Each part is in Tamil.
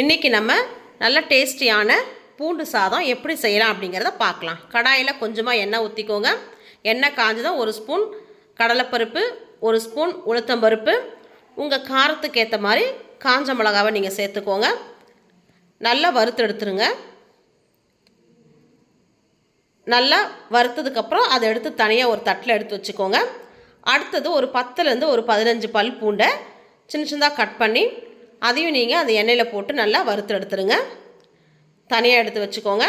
இன்றைக்கி நம்ம நல்ல டேஸ்டியான பூண்டு சாதம் எப்படி செய்யலாம் அப்படிங்கிறத பார்க்கலாம். கடாயில் கொஞ்சமாக எண்ணெய் ஊற்றிக்கோங்க எண்ணெய் காஞ்சதும் ஒரு ஸ்பூன் கடலைப்பருப்பு ஒரு ஸ்பூன் உளுத்தம்பருப்பு உங்கள் காரத்துக்கு ஏற்ற மாதிரி காஞ்ச மிளகாவை நீங்கள் சேர்த்துக்கோங்க. நல்லா வறுத்து எடுத்துருங்க. நல்லா வறுத்ததுக்கப்புறம் அதை எடுத்து தனியாக ஒரு தட்டில் எடுத்து வச்சுக்கோங்க. அடுத்தது ஒரு பத்துலேருந்து ஒரு பதினஞ்சு பல் பூண்டை சின்ன சின்னதாக கட் பண்ணி அதையும் நீங்கள் அந்த எண்ணெயில் போட்டு நல்லா வறுத்து எடுத்துருங்க. தனியாக எடுத்து வச்சுக்கோங்க.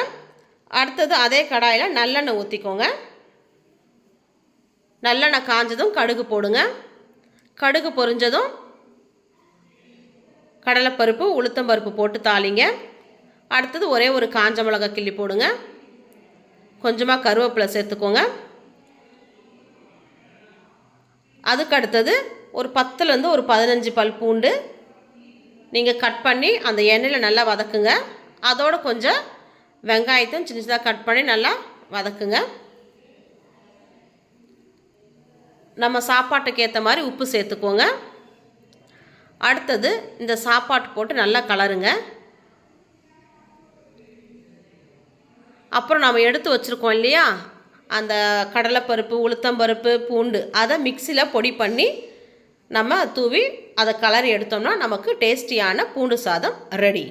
அடுத்தது அதே கடாயில் நல்லெண்ணெய் ஊற்றிக்கோங்க நல்லெண்ணெய் காஞ்சதும் கடுகு போடுங்க. கடுகு பொரிஞ்சதும் கடலைப்பருப்பு உளுத்தம்பருப்பு போட்டு தாளிங்க. அடுத்தது ஒரே ஒரு காஞ்ச மிளகாய் கிள்ளி போடுங்க. கொஞ்சமாக கருவேப்பிலை சேர்த்துக்கோங்க. அதுக்கு அடுத்தது ஒரு பத்துலேருந்து ஒரு பதினஞ்சு பல் பூண்டு நீங்கள் கட் பண்ணி அந்த எண்ணெயில் நல்லா வதக்குங்க. அதோடு கொஞ்சம் வெங்காயத்தையும் சின்ன சின்னதாக கட் பண்ணி நல்லா வதக்குங்க. நம்ம சாப்பாட்டுக்கு ஏற்ற மாதிரி உப்பு சேர்த்துக்கோங்க. அடுத்தது இந்த சாப்பாட்டு போட்டு நல்லா கலருங்க. அப்புறம் நம்ம எடுத்து வச்சுருக்கோம் இல்லையா? அந்த கடலைப்பருப்பு உளுத்தம்பருப்பு பூண்டு அதை மிக்சியில் பொடி பண்ணி நம்ம தூவி அதை கலரி எடுத்தோம்னா நமக்கு டேஸ்டியான பூண்டு சாதம் ரெடி